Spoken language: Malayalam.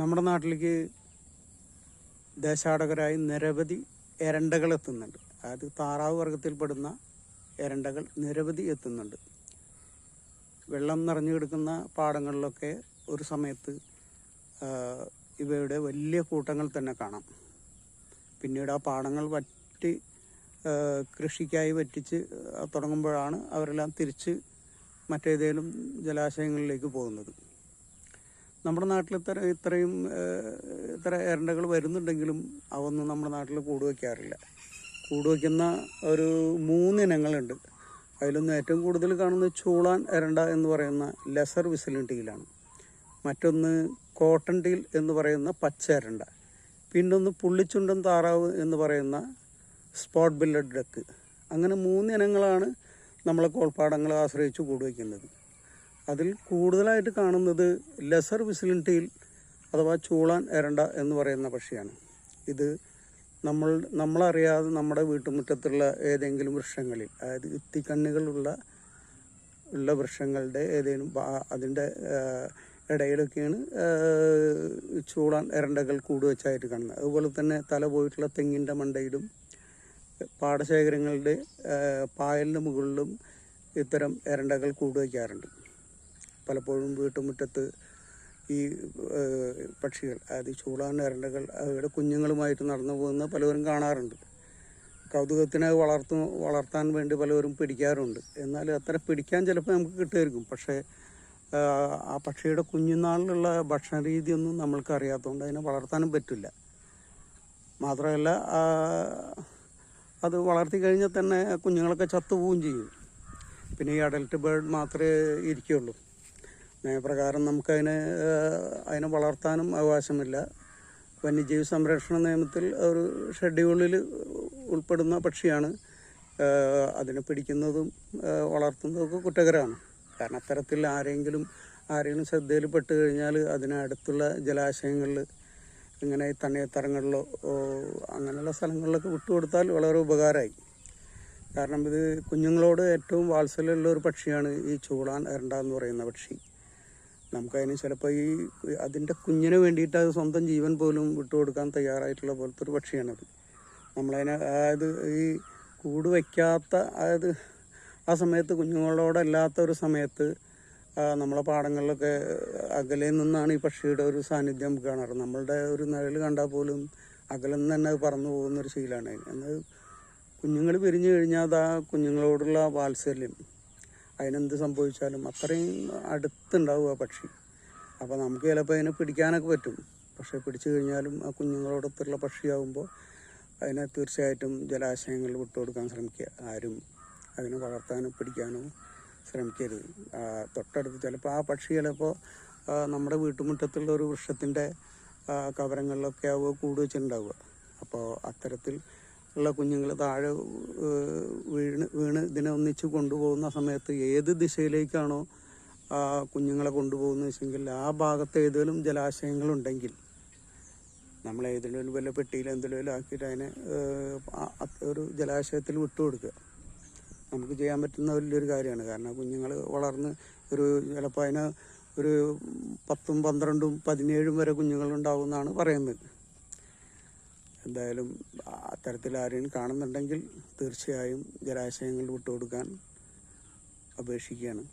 നമ്മുടെ നാട്ടിലേക്ക് ദേശാടകരായി നിരവധി എരണ്ടകൾ എത്തുന്നുണ്ട്. അതായത് താറാവ് വർഗത്തിൽപ്പെടുന്ന എരണ്ടകൾ നിരവധി എത്തുന്നുണ്ട്. വെള്ളം നിറഞ്ഞു കിടക്കുന്ന പാടങ്ങളിലൊക്കെ ഒരു സമയത്ത് ഇവയുടെ വലിയ കൂട്ടങ്ങൾ തന്നെ കാണാം. പിന്നീട് ആ പാടങ്ങൾ വറ്റി കൃഷിക്കായി വറ്റിച്ച് തുടങ്ങുമ്പോഴാണ് അവരെല്ലാം തിരിച്ച് മറ്റേതെങ്കിലും ജലാശയങ്ങളിലേക്ക് പോകുന്നത്. നമ്മുടെ നാട്ടിൽ ഇത്ര ഇത്രയും ഇത്ര എരണ്ടകൾ വരുന്നുണ്ടെങ്കിലും അവൊന്നും നമ്മുടെ നാട്ടിൽ കൂട് വയ്ക്കാറില്ല. കൂട് വയ്ക്കുന്ന ഒരു മൂന്ന് ഇനങ്ങളുണ്ട് അതിലൊന്ന് ഏറ്റവും കൂടുതൽ കാണുന്നത് ചൂളാൻ എരണ്ട എന്ന് പറയുന്ന ലെസർ വിസിലിൻ ടീലാണ്. മറ്റൊന്ന് കോട്ടൺ ടീൽ എന്ന് പറയുന്ന പച്ച എരണ്ട. പിന്നൊന്ന് പുള്ളിച്ചുണ്ടൻ താറാവ് എന്ന് പറയുന്ന സ്പോട്ട് ബില്ലഡ് ഡക്ക്. അങ്ങനെ മൂന്ന് ഇനങ്ങളാണ് നമ്മളെ കോൾപ്പാടങ്ങളെ ആശ്രയിച്ച് കൂട് വയ്ക്കുന്നത്. അതിൽ കൂടുതലായിട്ട് കാണുന്നത് ലെസർ വിസിലിന്റിയിൽ അഥവാ ചൂളാൻ എരണ്ട എന്ന് പറയുന്ന പക്ഷിയാണ്. ഇത് നമ്മൾ നമ്മളറിയാതെ നമ്മുടെ വീട്ടുമുറ്റത്തുള്ള ഏതെങ്കിലും വൃക്ഷങ്ങളിൽ അതായത് ഇത്തിക്കണ്ണുകളുള്ള ഉള്ള വൃക്ഷങ്ങളുടെ ഏതെങ്കിലും അതിന്റെ ഇടയിലൊക്കെയാണ് ചൂടാൻ എരണ്ടകൾ കൂട് വെച്ചായിട്ട് കാണുന്നത്. അതുപോലെ തന്നെ തല പോയിട്ടുള്ള തെങ്ങിന്റെ മണ്ടയിലും പാടശേഖരങ്ങളുടെ പായലിന് മുകളിലും ഇത്തരം എരണ്ടകൾ കൂട് വയ്ക്കാറുണ്ട് പലപ്പോഴും വീട്ടുമുറ്റത്ത് ഈ പക്ഷികൾ അതായത് ഈ ചൂളാൻ എരണ്ടകൾ അവയുടെ കുഞ്ഞുങ്ങളുമായിട്ട് നടന്നു പോകുന്ന പലവരും കാണാറുണ്ട്. കൗതുകത്തിനെ വളർത്തു വളർത്താൻ വേണ്ടി പലവരും പിടിക്കാറുണ്ട്. എന്നാൽ അത്ര പിടിക്കാൻ ചിലപ്പോൾ നമുക്ക് കിട്ടുമായിരിക്കും. പക്ഷേ ആ പക്ഷിയുടെ കുഞ്ഞുനാളിലുള്ള ഭക്ഷണ രീതിയൊന്നും നമ്മൾക്ക് അറിയാത്തതുകൊണ്ട് അതിനെ വളർത്താനും പറ്റില്ല. മാത്രമല്ല അത് വളർത്തി കഴിഞ്ഞാൽ തന്നെ കുഞ്ഞുങ്ങളൊക്കെ ചത്തുപോവുകയും ചെയ്യും. പിന്നെ ഈ അഡൽട്ട് ബേർഡ് മാത്രമേ ഇരിക്കുകയുള്ളൂ. നിയമപ്രകാരം നമുക്കതിനെ അതിനെ വളർത്താനും അവകാശമില്ല. വന്യജീവി സംരക്ഷണ നിയമത്തിൽ ഒരു ഷെഡ്യൂളിൽ ഉൾപ്പെടുന്ന പക്ഷിയാണ് അതിനെ പിടിക്കുന്നതും വളർത്തുന്നതൊക്കെ കുറ്റകരമാണ്. കാരണം അത്തരത്തിൽ ആരെങ്കിലും ആരെങ്കിലും ശ്രദ്ധയിൽപ്പെട്ട് കഴിഞ്ഞാൽ അതിനടുത്തുള്ള ജലാശയങ്ങളിൽ ഇങ്ങനെ ഈ അങ്ങനെയുള്ള സ്ഥലങ്ങളിലൊക്കെ വിട്ടുകൊടുത്താൽ വളരെ ഉപകാരമായി കാരണം ഇത് കുഞ്ഞുങ്ങളോട് ഏറ്റവും വാത്സല്യമുള്ള ഒരു പക്ഷിയാണ് ഈ ചൂളാൻ എരണ്ട എന്ന് പറയുന്ന പക്ഷി. നമുക്കതിന് ചിലപ്പോൾ ഈ അതിന്റെ കുഞ്ഞിന് വേണ്ടിയിട്ട് അത് സ്വന്തം ജീവൻ പോലും വിട്ടുകൊടുക്കാൻ തയ്യാറായിട്ടുള്ള പോലത്തെ ഒരു പക്ഷിയാണത്. നമ്മളതിനെ അതായത് ഈ കൂട് വയ്ക്കാത്ത അതായത് ആ സമയത്ത് കുഞ്ഞുങ്ങളോടല്ലാത്ത ഒരു സമയത്ത് നമ്മളെ പാടങ്ങളിലൊക്കെ അകലെ നിന്നാണ് ഈ പക്ഷിയുടെ ഒരു സാന്നിധ്യം കാണാറ്. നമ്മളുടെ ഒരു നിഴൽ കണ്ടാൽ പോലും അകലെ നിന്ന് തന്നെ അത് പറന്നു പോകുന്ന ഒരു ശീലമാണ്. എന്നാൽ കുഞ്ഞുങ്ങൾ പിരിഞ്ഞു കഴിഞ്ഞാൽ അത് ആ കുഞ്ഞുങ്ങളോടുള്ള വാത്സല്യം. അതിനെന്ത് സംഭവിച്ചാലും അത്രയും അടുത്തുണ്ടാവും ആ പക്ഷി. അപ്പോൾ നമുക്ക് ചിലപ്പോൾ അതിനെ പിടിക്കാനൊക്കെ പറ്റും. പക്ഷേ പിടിച്ചു കഴിഞ്ഞാലും ആ കുഞ്ഞുങ്ങളോടൊത്തുള്ള പക്ഷിയാവുമ്പോൾ അതിനെ തീർച്ചയായിട്ടും ജലാശയങ്ങളിൽ വിട്ടുകൊടുക്കാൻ ശ്രമിക്കുക. ആരും അതിനെ വളർത്താനോ പിടിക്കാനോ ശ്രമിക്കരുത്. തൊട്ടടുത്ത് ചിലപ്പോൾ ആ പക്ഷി ചിലപ്പോൾ നമ്മുടെ വീട്ടുമുറ്റത്തുള്ള ഒരു വൃക്ഷത്തിന്റെ കവരങ്ങളിലൊക്കെ ആവുക കൂട് വെച്ചിട്ടുണ്ടാവുക. അപ്പോൾ അത്തരത്തിൽ ഉള്ള കുഞ്ഞുങ്ങൾ താഴെ വീണ് വീണ് ഇതിനെ ഒന്നിച്ച് കൊണ്ടുപോകുന്ന സമയത്ത് ഏത് ദിശയിലേക്കാണോ ആ കുഞ്ഞുങ്ങളെ കൊണ്ടുപോകുന്നത് വെച്ചെങ്കിൽ ആ ഭാഗത്ത് ഏതെങ്കിലും ജലാശയങ്ങളുണ്ടെങ്കിൽ നമ്മൾ ഏതെങ്കിലും വല്ല പെട്ടിയിൽ എന്തെങ്കിലും ആക്കിയിട്ട് അതിനെ ഒരു ജലാശയത്തിൽ വിട്ടുകൊടുക്കുക. നമുക്ക് ചെയ്യാൻ പറ്റുന്ന വലിയൊരു കാര്യമാണ്. കാരണം കുഞ്ഞുങ്ങൾ വളർന്ന് ഒരു ചിലപ്പോൾ അതിന് ഒരു പത്തും പന്ത്രണ്ടും പതിനേഴും വരെ കുഞ്ഞുങ്ങളുണ്ടാവും എന്നാണ് പറയുന്നത്. എന്തായാലും അത്തരത്തിൽ ആരെയും കാണുന്നുണ്ടെങ്കിൽ തീർച്ചയായും ജലാശയങ്ങളിൽ വിട്ടുകൊടുക്കാൻ അപേക്ഷിക്കുകയാണ്.